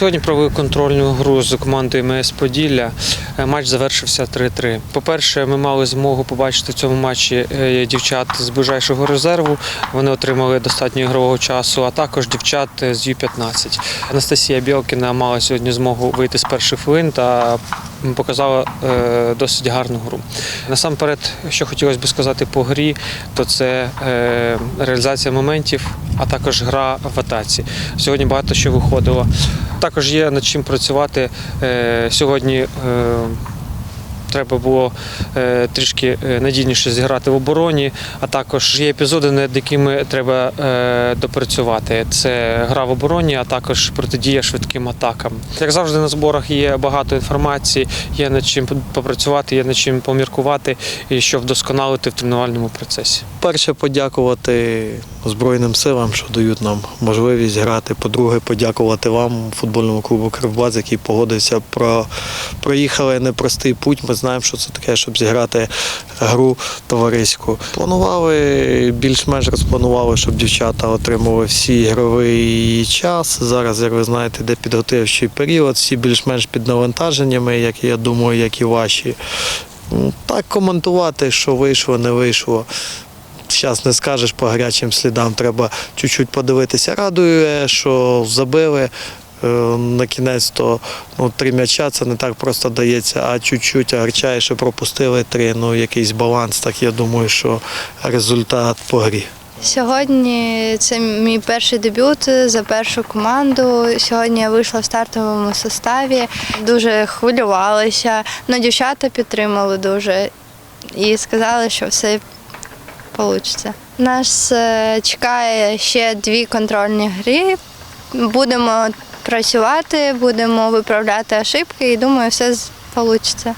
Сьогодні провели контрольну гру з командою МС Поділля. Е, Матч завершився 3-3. По-перше, ми мали змогу побачити в цьому матчі е, дівчат з ближайшого резерву. Вони отримали достатньо ігрового часу, а також дівчат з Ю-15. Анастасія Білкіна мала сьогодні змогу вийти з перших хвилин та показала е, досить гарну гру. Насамперед, що хотілося б сказати по грі, то це е, реалізація моментів, а також гра в атаці. Сьогодні багато що виходило. Також є над чим працювати. Е, Сьогодні треба було е, трішки е, надійніше зіграти в обороні, а також є епізоди, над якими треба е, допрацювати. Це гра в обороні, а також протидія швидким атакам. Як завжди на зборах є багато інформації, є над чим попрацювати, є над чим поміркувати і що вдосконалити в тренувальному процесі. Перше, подякувати Збройним силам, що дають нам можливість грати. По-друге, подякувати вам, футбольному клубу Кривбас, який погодився про проїхали непростий путь. Ми знаємо, що це таке, щоб зіграти гру товариську. Планували більш-менш розпланували, щоб дівчата отримали всі ігровий час. Зараз, як ви знаєте, йде підготовчий період, всі більш-менш під навантаженнями, як я думаю, як і ваші. Ну, Так коментувати, що вийшло, не вийшло. Зараз не скажеш по гарячим слідам, треба чуть-чуть подивитися. Радує, що забили. Е, На кінець то ну, три м'яча це не так просто дається, а чуть-чуть гарчає, що пропустили три. Ну, якийсь баланс. Так я думаю, що результат по грі. Сьогодні це мій перший дебют за першу команду. Сьогодні я вийшла в стартовому составі, дуже хвилювалася. Ну, дівчата підтримали дуже і сказали, що все вийде. Нас е, чекає ще дві контрольні гри. Будемо працювати, будемо виправляти ошибки і думаю, все вийде.